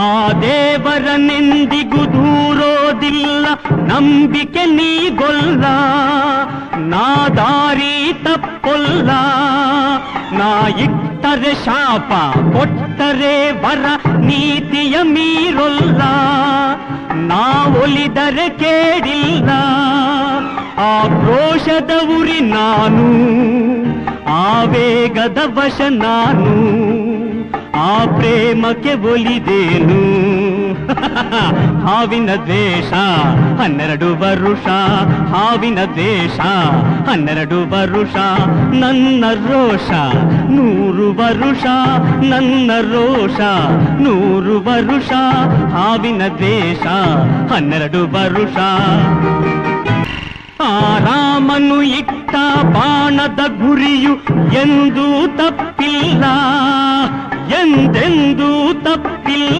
ಆ ದೇವರನೆಂದಿಗೂ ದೂರೋದಿಲ್ಲ ನಂಬಿಕೆ ನೀಗೊಲ್ಲ ನಾ ದಾರಿ ತಪ್ಪೊಲ್ಲ ನಾ ಇಟ್ಟರೆ ಶಾಪ ಕೊಟ್ಟರೆ ವರ ನೀತಿಯ ಮೀರೊಲ್ಲ ನಾ ಒಲಿದರೆ ಕೇಳಿಲ್ಲ ಆ ಕ್ರೋಶದ ಉರಿ ನಾನು ಆವೇಗದ ವಶ ನಾನು ಆ ಪ್ರೇಮಕ್ಕೆ ಒಲಿದೇನು ಹಾವಿನ ದ್ವೇಷ ಹನ್ನೆರಡು ವರುಷ ಹಾವಿನ ದ್ವೇಷ ಹನ್ನೆರಡು ವರುಷ ನನ್ನ ರೋಷ ನೂರು ವರುಷ ನನ್ನ ರೋಷ ನೂರು ವರುಷ ಹಾವಿನ ದ್ವೇಷ ಹನ್ನೆರಡು ವರುಷ ಆ ರಾಮನು ಇಟ್ಟ ಬಾಣದ ಗುರಿಯು ಎಂದೂ ತಪ್ಪಿಲ್ಲ ಎಂದೆಂದೂ ತಪ್ಪಿಲ್ಲ